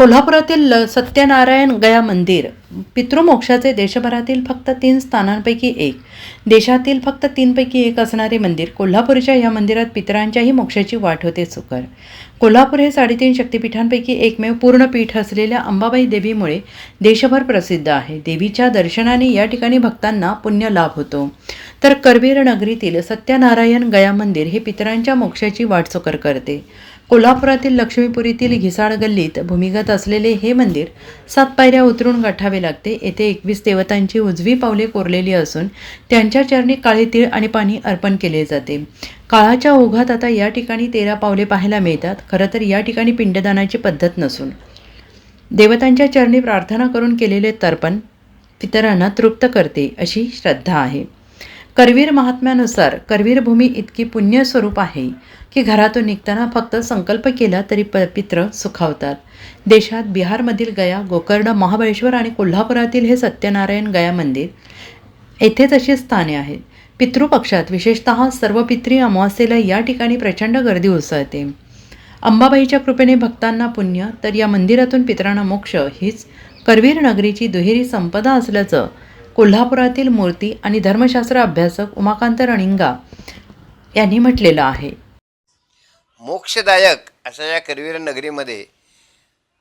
कोल्हापुरातील ल- सत्यनारायण गया मंदिर पितृमोक्षाचे देशभरातील फक्त तीन स्थानांपैकी एक. देशातील फक्त तीनपैकी एक असणारे मंदिर कोल्हापूरच्या या मंदिरात पितरांच्याही मोक्षाची वाट होते सुकर. कोल्हापूर हे साडेतीन शक्तिपीठांपैकी एकमेव पूर्ण पीठ असलेल्या अंबाबाई देवीमुळे देशभर प्रसिद्ध आहे. देवीच्या दर्शनाने या ठिकाणी भक्तांना पुण्य लाभ होतो. तर करवीर नगरीतील सत्यनारायण गया मंदिर हे पितरांच्या मोक्षाची वाटसुकर करते. कोल्हापुरातील लक्ष्मीपुरीतील घिसाळ गल्लीत भूमिगत असलेले हे मंदिर सात पायऱ्या उतरून गाठावे लागते. येथे एकवीस देवतांची उजवी पावले कोरलेली असून त्यांच्या चरणी काळे तीळ आणि पाणी अर्पण केले जाते. काळाच्या ओघात आता या ठिकाणी तेरा पावले पाहायला मिळतात. खरं तर या ठिकाणी पिंडदानाची पद्धत नसून. देवतांच्या चरणी प्रार्थना करून केलेले तर्पण पितरांना तृप्त करते अशी श्रद्धा आहे. करवीर महात्म्यानुसार करवीर भूमी इतकी पुण्य स्वरूप आहे की घरातून निघताना फक्त संकल्प केला तरी प पित्र सुखावतात. देशात बिहारमधील गया गोकर्ण महाबळेश्वर आणि कोल्हापुरातील हे सत्यनारायण गया मंदिर येथे तशी स्थाने आहेत. पितृपक्षात विशेषतः सर्व पित्री अमावास्येला या ठिकाणी प्रचंड गर्दी उसळते. अंबाबाईच्या कृपेने भक्तांना पुण्य तर या मंदिरातून पितरांना मोक्ष हीच करवीर नगरीची दुहेरी संपदा असल्याचं कोल्हापुरातील मूर्ती आणि धर्मशास्त्र अभ्यासक उमाकांत रणिंगा यांनी म्हटलेलं आहे. मोक्षदायक अशा या करवीर नगरीमध्ये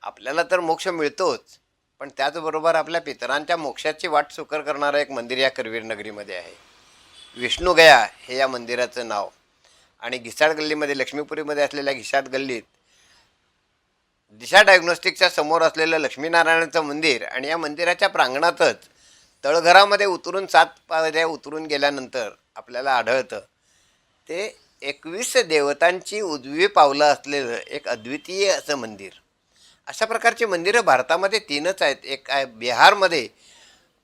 आपल्याला तर मोक्ष मिळतोच पण त्याचबरोबर आपल्या पितरांच्या मोक्षाची वाट सुकर करणारं एक मंदिर या करवीर नगरीमध्ये आहे. विष्णुगया हे या मंदिराचं नाव. आणि घिसाड गल्लीमध्ये लक्ष्मीपुरीमध्ये असलेल्या घिसाड गल्लीत दिशा डायग्नोस्टिकच्या समोर असलेलं लक्ष्मीनारायणाचं मंदिर आणि या मंदिराच्या प्रांगणातच तळघरामध्ये उतरून सात पायऱ्या उतरून गेल्यानंतर आपल्याला आढळतं. ते एकवीस देवतांची उजवी पावलं असलेलं एक अद्वितीय असं मंदिर. अशा प्रकारची मंदिरं भारतामध्ये तीनच आहेत. एक आहे बिहारमध्ये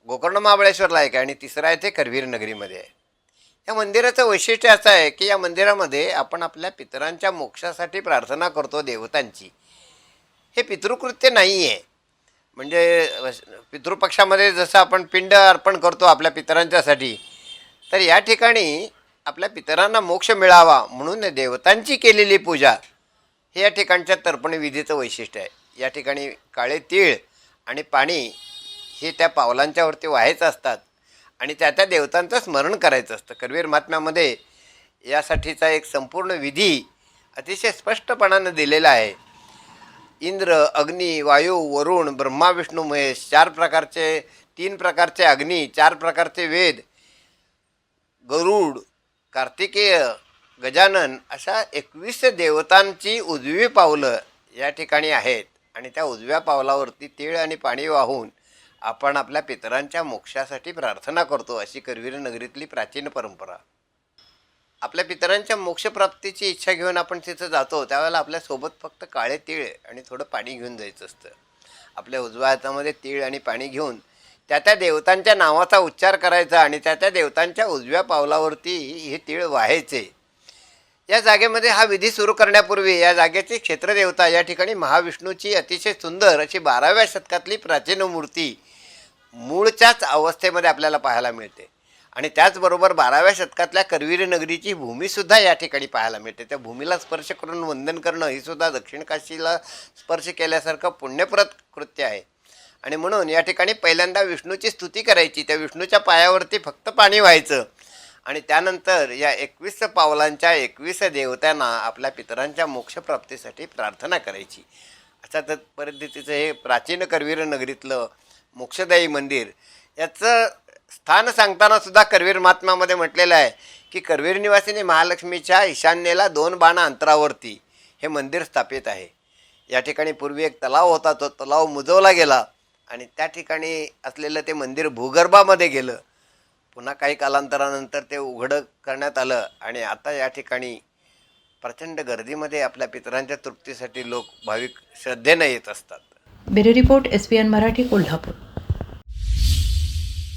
गोकर्ण महाबळेश्वरला एक आहे आणि तिसरं आहे ते करवीर नगरीमध्ये आहे. या मंदिराचं वैशिष्ट्य असं आहे की या मंदिरामध्ये आपण आपल्या पितरांच्या मोक्षासाठी प्रार्थना करतो देवतांची. हे पितृकृत्य नाही आहे म्हणजे पितृपक्षामध्ये जसं आपण पिंड अर्पण करतो आपल्या पितरांच्यासाठी तर या ठिकाणी आपल्या पितरांना मोक्ष मिळावा म्हणून देवतांची केलेली पूजा हे या ठिकाणच्या तर्पणविधीचं वैशिष्ट्य आहे. या ठिकाणी काळे तीळ आणि पाणी हे त्या पावलांच्यावरती व्हायचं असतात आणि त्या त्या देवतांचं स्मरण करायचं असतं. करवीर महात्म्यामध्ये यासाठीचा एक संपूर्ण विधी अतिशय स्पष्टपणानं दिलेला आहे. इंद्र अग्नी वायू वरुण ब्रह्मा विष्णू महेश चार प्रकारचे तीन प्रकारचे अग्नी चार प्रकारचे वेद गरुड कार्तिकेय गजानन अशा एकवीस देवतांची उजवी पावलं या ठिकाणी आहेत. आणि त्या उजव्या पावलावरती तीळ आणि पाणी वाहून आपण आपल्या पितरांच्या मोक्षासाठी प्रार्थना करतो अशी करवीर नगरीतली प्राचीन परंपरा. आपल्या पितरांच्या मोक्षप्राप्तीची इच्छा घेऊन आपण तिथं जातो त्यावेळेला आपल्यासोबत फक्त काळे तीळ आणि थोडं पाणी घेऊन जायचं असतं. आपल्या उजव्या हातामध्ये तीळ आणि पाणी घेऊन त्या त्या देवतांच्या नावाचा उच्चार करायचा आणि त्या त्या देवतांच्या उजव्या पावलावरती हे तीळ व्हायचे. या जागेमध्ये हा विधी सुरू करण्यापूर्वी या जागेची क्षेत्रदेवता या ठिकाणी महाविष्णूची अतिशय सुंदर अशी बाराव्या शतकातली प्राचीन मूर्ती मूळच्याच अवस्थेमध्ये आपल्याला पाहायला मिळते. आणि त्याचबरोबर बाराव्या शतकातल्या करवीर नगरीची भूमीसुद्धा या ठिकाणी पाहायला मिळते. त्या भूमीला स्पर्श करून वंदन करणं ही सुद्धा दक्षिण काशीला स्पर्श केल्यासारखं पुण्यप्रत कृत्य आहे. आणि म्हणून या ठिकाणी पहिल्यांदा विष्णूची स्तुती करायची. त्या विष्णूच्या पायावरती फक्त पाणी व्हायचं. आणि त्यानंतर या एकवीस पावलांच्या एकवीस देवतांना आपल्या पितरांच्या मोक्षप्राप्तीसाठी प्रार्थना करायची. अशा तर पद्धतीचं हे प्राचीन करवीर नगरीतलं मोक्षदायी मंदिर याचं स्थान सांगताना सुद्धा करवीर महात्म्यामध्ये म्हटलेलं आहे की करवीर निवासिनी महालक्ष्मीच्या ईशान्येला दोन बाणा अंतरावरती हे मंदिर स्थापित आहे. या ठिकाणी पूर्वी एक तलाव होता तो तलाव मुजवला गेला आणि त्या ठिकाणी असलेलं ते मंदिर भूगर्भामध्ये गेलं. पुन्हा काही कालांतरानंतर ते उघडं करण्यात आलं आणि आता या ठिकाणी प्रचंड गर्दीमध्ये आपल्या पितरांच्या तृप्तीसाठी लोक भाविक श्रद्धेनं येत असतात. Bureau report S P N Marathi Kolhapur.